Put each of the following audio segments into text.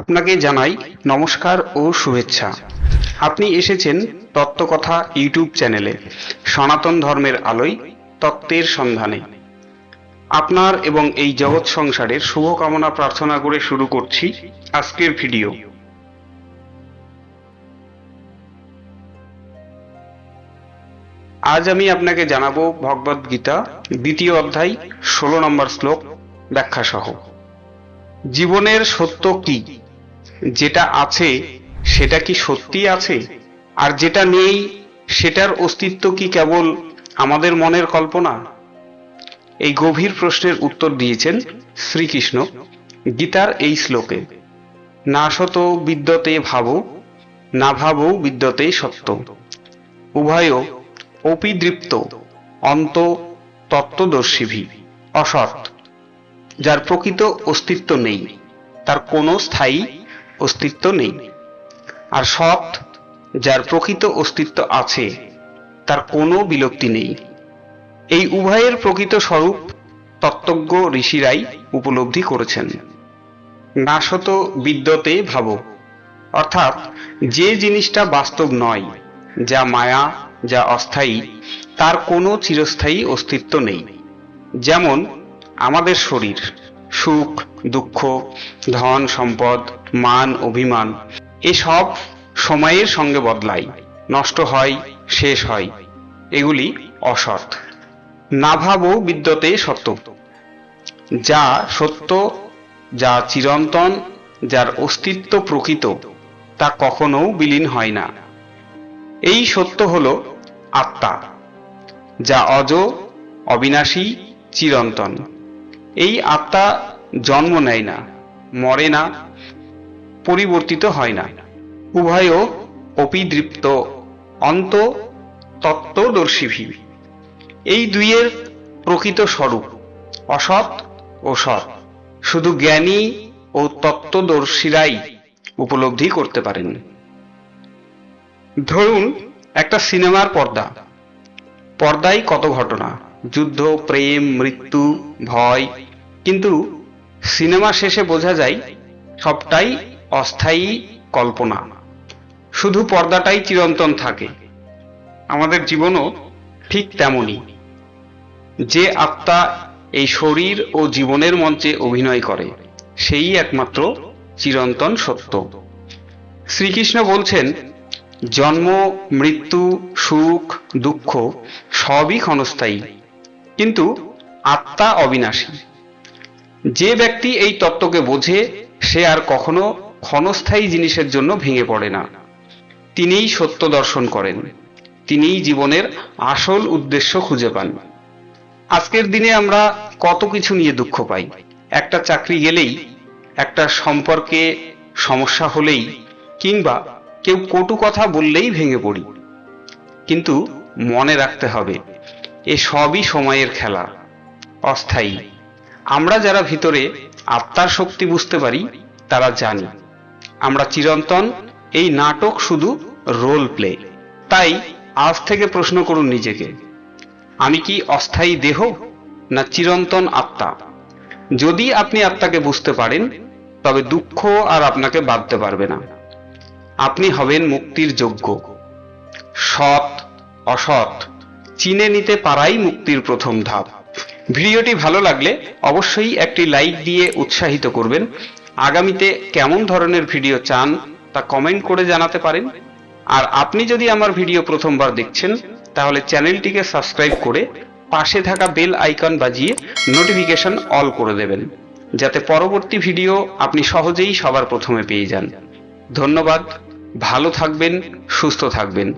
আপনাকে জানাই নমস্কার ও শুভেচ্ছা। আপনি এসেছেন তত্ত্বকথা ইউটিউব চ্যানেলে, সনাতন ধর্মের আলোয়, তত্ত্বের সন্ধানে। আপনার এবং এই জগৎ সংসারের শুভকামনা প্রার্থনা করে শুরু করছি আজকের ভিডিও। আজ আমি আপনাকে জানাব ভগবদ গীতা, দ্বিতীয় অধ্যায়, ষোলো নম্বর শ্লোক ব্যাখ্যা সহ জীবনের সত্য কি? যেটা আছে, সেটা কি সত্যি আছে? আর যেটা নেই, সেটার অস্তিত্ব কি কেবল আমাদের মনের কল্পনা? এই গভীর প্রশ্নের উত্তর দিয়েছেন শ্রীকৃষ্ণ গীতার এই শ্লোকে। না শত বিদ্যতে ভাবো, না ভাবো বিদ্যতে সত্য। উভয় অপিদৃপ্ত অন্ত তত্ত্বদর্শীভি, অসৎ। যার প্রকৃত অস্তিত্ব নেই, তার কোনো স্থায়ী অস্তিত্ব নেই। আর সৎ, যার প্রকৃত অস্তিত্ব আছে, তার কোনো বিলক্তি নেই। এই উভয়ের প্রকৃত স্বরূপ তত্ত্বজ্ঞ ঋষিরাই উপলব্ধি করেছেন। নাশত বিদ্যতে ভাব, অর্থাৎ যে জিনিসটা বাস্তব নয়, যা মায়া, যা অস্থায়ী, তার কোনো চিরস্থায়ী অস্তিত্ব নেই। যেমন আমাদের শরীর। সুখ, দুঃখ, ধন, সম্পদ, মান, অভিমান, এসব সময়ের সঙ্গে বদলায়, নষ্ট হয়, শেষ হয়, এগুলি অসৎ। নাভাবও বিদ্যতে সত্য, যা সত্য, যা চিরন্তন, যার অস্তিত্ব প্রকৃত, তা কখনো বিলীন হয় না। এই সত্য হল আত্মা, যা অজ, অবিনাশী, চিরন্তন। এই আত্মা জন্ম নেয় না, মরে না, পরিবর্তিত হয় না। উভয় অপিদৃপ্ত অন্ত তত্ত্বদর্শীভি এই দুইয়ের প্রকৃত স্বরূপ, অসৎ ও সৎ। শুধু জ্ঞানী ও তত্ত্বদর্শীরাই উপলব্ধি করতে পারেন। ধরুন, একটা সিনেমার পর্দা। পর্দায় কত ঘটনা? যুদ্ধ, প্রেম, মৃত্যু, ভয় কিন্তু সিনেমা শেষে বোঝা যায়, সবটাই অস্থায়ী কল্পনা। শুধু পর্দাটাই চিরন্তন থাকে। আমাদের জীবনও ঠিক তেমনই। যে আত্মা এই শরীর ও জীবনের মঞ্চে অভিনয় করে, সেই একমাত্র চিরন্তন সত্য। শ্রীকৃষ্ণ বলছেন, জন্ম, মৃত্যু, সুখ, দুঃখ সবই ক্ষণস্থায়ী। কিন্তু আত্মা অবিনাশী। যে ব্যক্তি এই তত্ত্বকে বোঝে, সে আর কখনো ক্ষণস্থায়ী জিনিসের জন্য ভেঙে পড়ে না। তিনিই সত্য দর্শন করেন। তিনিই জীবনের আসল উদ্দেশ্য খুঁজে পান। আজকের দিনে আমরা কত কিছু নিয়ে দুঃখ পাই। একটা চাকরি গেলেই, একটা সম্পর্কে সমস্যা হলেই, কিংবা কেউ কটু কথা বললেই ভেঙে পড়ি। কিন্তু মনে রাখতে হবে, এ সবই সময়ের খেলা, অস্থায়ী। আমরা যারা ভিতরে আত্মার শক্তি বুঝতে পারি, তারা জানি। আমরা চিরন্তন, এই নাটক শুধু রোল প্লে তাই আজ থেকে প্রশ্ন করুন নিজেকে, আমি কি অস্থায়ী দেহ না চিরন্তন আত্মা? যদি আপনি আত্মাকে বুঝতে পারেন, তবে দুঃখ আর আপনাকে বাঁধতে পারবে না। আপনি হবেন মুক্তির যোগ্য। সৎ, অসৎ, চিনে নিতে পারাই মুক্তির প্রথম ধাপ। ভিডিওটি ভালো লাগলে অবশ্যই একটি লাইক দিয়ে উৎসাহিত করবেন। আগামীতে কেমন ধরনের ভিডিও চান তা কমেন্ট করে জানাতে পারেন। আর আপনি যদি আমার ভিডিও প্রথমবার দেখছেন, তাহলে চ্যানেলটিকে সাবস্ক্রাইব করে পাশে থাকা বেল আইকন বাজিয়ে নোটিফিকেশন অল করে দেবেন, যাতে পরবর্তী ভিডিও আপনি সহজেই সবার প্রথমে পেয়ে যান। ধন্যবাদ, ভালো থাকবেন, সুস্থ থাকবেন,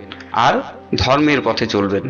আর ধর্মের পথে চলবেন।